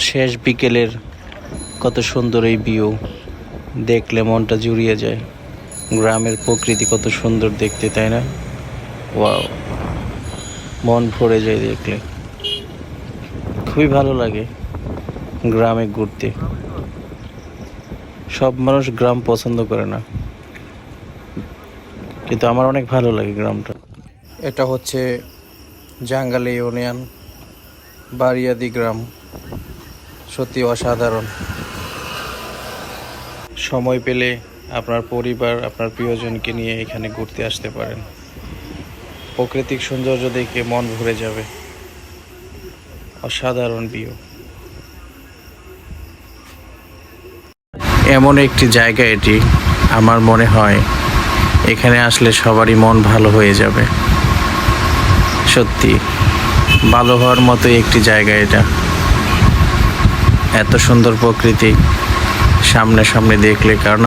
শেষ বিকেলের কত সুন্দর এই ভিউ দেখলে মনটা জুড়িয়ে যায়। গ্রামের প্রকৃতি কত সুন্দর দেখতে, তাই না? ওয়াও মন ভরে যায় দেখলে। খুবই ভালো লাগে গ্রামে ঘুরতে। সব মানুষ গ্রাম পছন্দ করে না। কিন্তু আমার অনেক ভালো লাগে গ্রামটা। এটা হচ্ছে জাঙ্গালি ইউনিয়ন বারিয়াদি গ্রাম। সত্যি অসাধারণ। সময় পেলে আপনার পরিবার, আপনার প্রিয়জনকে নিয়ে এখানে ঘুরতে আসতে পারেন। প্রাকৃতিক সৌন্দর্য দেখে মন ভরে যাবে। অসাধারণ ভিউ এমন একটি জায়গা এটি, আমার মনে হয়, এখানে আসলে সবারই মন ভালো হয়ে যাবে। সত্যি, ভালো হওয়ার মতো একটি জায়গা এটা। এত সুন্দর প্রকৃতি সামনে সামনে দেখলে কারণ